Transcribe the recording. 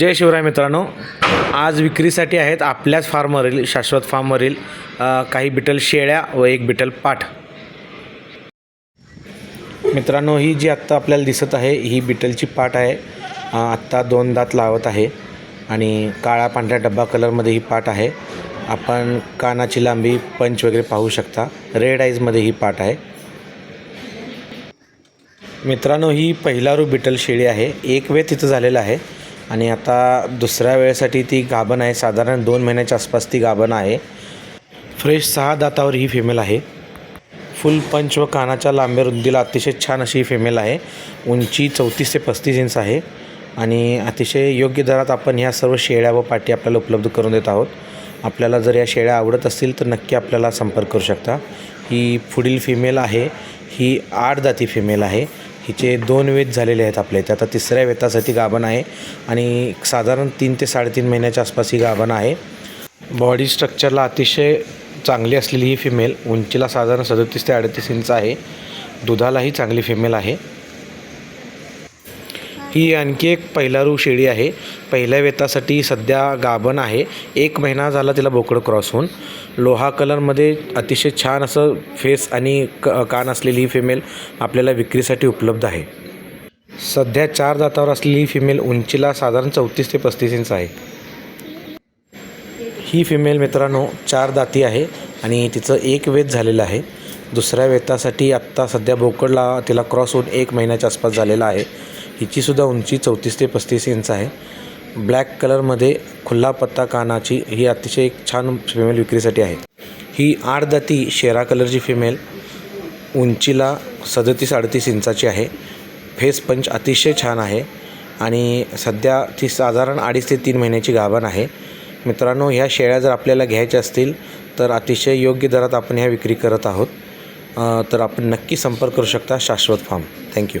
जय शिवराय मित्रांनो. आज विक्रीसाठी आहेत आपल्याच फार्मवरील शाश्वत फार्मवरील काही बिटल शेळ्या व एक बिटल पाठ. मित्रांनो ही जी आत्ता आपल्याला दिसत आहे ही बिटलची पाट आहे. आत्ता दोन दात लावत आहे आणि काळा पांढऱ्या डब्बा कलरमध्ये ही पाठ आहे. आपण कानाची लांबी पंच वगैरे पाहू शकता. रेड आईजमध्ये ही पाठ आहे. मित्रांनो ही पहिलारू बिटल शेळी आहे. एक वेळ तिथं झालेलं आहे. आणि आता दुसऱ्या वेळेसाठी ती गाभण आहे. साधारण दोन महिन्याच्या आसपास ती गाभण आहे. फ्रेश सहा दातावर ही फिमेल आहे. फुल पंच व कानाच्या लांब्या रुंदीला अतिशय छान अशी फिमेल आहे. उंची चौतीस ते पस्तीस इंच आहे. आणि अतिशय योग्य दरात आपण ह्या सर्व शेळ्या व पाटी आपल्याला उपलब्ध करून देत आहोत. आपल्याला जर या शेळ्या आवडत असतील तर नक्की आपल्याला संपर्क करू शकता. ही पुढील फिमेल आहे. ही आठ दाती फिमेल आहे. हिचे दोन वेत झालेले आहेत आपले. इथे आता तिसऱ्या वेतासाठी गाभण आहे आणि साधारण तीन ते साडेतीन महिन्याच्या आसपास ही गाभण आहे. बॉडी स्ट्रक्चरला अतिशय चांगली असलेली ही फिमेल उंचीला साधारण सदतीस ते अडतीस इंच आहे. दुधालाही चांगली फिमेल आहे. ही आणखी एक पहिलारू शेळी आहे. पहिल्या वेतासाठी सध्या गाभण आहे. एक महिना झाला तिला बोकडं क्रॉस होऊन. लोहा कलरमध्ये अतिशय छान असं फेस आणि क कान असलेली ही फिमेल आपल्याला विक्रीसाठी उपलब्ध आहे. सध्या चार दातावर असलेली ही फिमेल उंचीला साधारण चौतीस ते पस्तीस इंच आहे. ही फिमेल मित्रांनो चार दाती आहे आणि तिचं एक वेत झालेलं आहे. दुसऱ्या वेतासाठी आत्ता सध्या बोकडला तिला क्रॉस होऊन एक महिन्याच्या आसपास झालेला आहे. हिचीसुद्धा उंची चौतीस ते पस्तीस इंच आहे. ब्लॅक कलरमध्ये खुल्ला पत्ता कानाची ही अतिशय एक छान फिमेल विक्रीसाठी आहे. ही आठ दाती शेरा कलरची फिमेल उंचीला सदतीस अडतीस इंचाची आहे. फेस पंच अतिशय छान आहे आणि सध्या ती साधारण अडीच ते तीन महिन्याची गाभण आहे. मित्रांनो ह्या शेळ्या जर आपल्याला घ्यायच्या असतील तर अतिशय योग्य दरात आपण ह्या विक्री करत आहोत. तर आपण नक्की संपर्क करू शकता शाश्वत फार्म. थँक्यू